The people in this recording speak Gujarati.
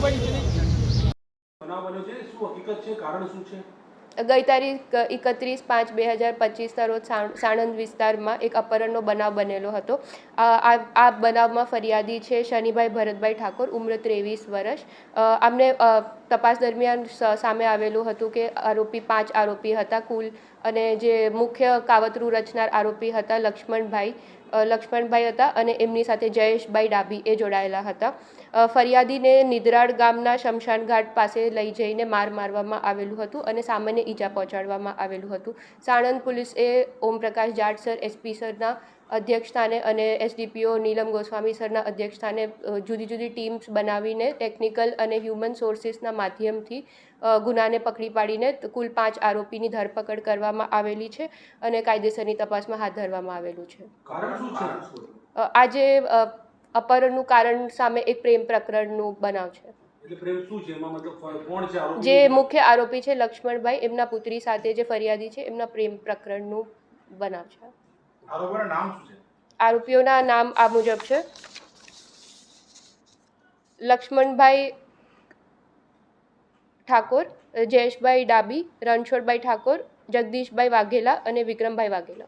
બનાવ બન્યો છે શું હકીકત છે? કારણ શું છે? ગઈ તારીખ એકત્રીસ પાંચ બે હજાર પચીસના રોજ સાણંદ વિસ્તારમાં એક અપહરણનો બનાવ બનેલો હતો. આ બનાવમાં ફરિયાદી છે શનિભાઈ ભરતભાઈ ઠાકોર ઉંમર ત્રેવીસ વર્ષ. આમને તપાસ દરમિયાન સામે આવેલું હતું કે આરોપી પાંચ આરોપી હતા. કુલ અને જે મુખ્ય કાવતરું રચનાર આરોપી હતા લક્ષ્મણભાઈ. લક્ષ્મણભાઈ હતા અને એમની સાથે જયેશભાઈ ડાભી એ જોડાયેલા હતા. ફરિયાદીને નિદ્રાળ ગામના શમશાન ઘાટ પાસે લઈ જઈને માર મારવામાં આવેલું હતું અને સામાન્ય ઈજા પહોંચાડવામાં આવેલું હતું. સાણંદ પોલીસે ઓમપ્રકાશ જાટ સર એસપી સરના અધ્યક્ષસ્થાને અને એસડીપીઓ નીલમ ગોસ્વામી સરના અધ્યક્ષસ્થાને જુદી જુદી ટીમ્સ બનાવીને ટેકનિકલ અને હ્યુમન સોર્સિસના માધ્યમથી ગુનાને પકડી પાડીને કુલ પાંચ આરોપીની ધરપકડ કરવામાં આવેલી છે અને કાયદેસરની તપાસમાં હાથ ધરવામાં આવેલું છે. આજે અપહરણનું કારણ સામે એક પ્રેમ પ્રકરણનું બનાવ છે. જે મુખ્ય આરોપી છે લક્ષ્મણભાઈ એમના પુત્રી સાથે જે ફરિયાદી છે એમના પ્રેમ પ્રકરણનું બનાવ છે. આરોપીના નામ શું છે? આરોપીઓના નામ આ મુજબ છે. લક્ષ્મણભાઈ ઠાકોર, જયેશભાઈ ડાબી, રણછોડભાઈ ઠાકોર, જગદીશભાઈ વાઘેલા અને વિક્રમભાઈ વાઘેલા.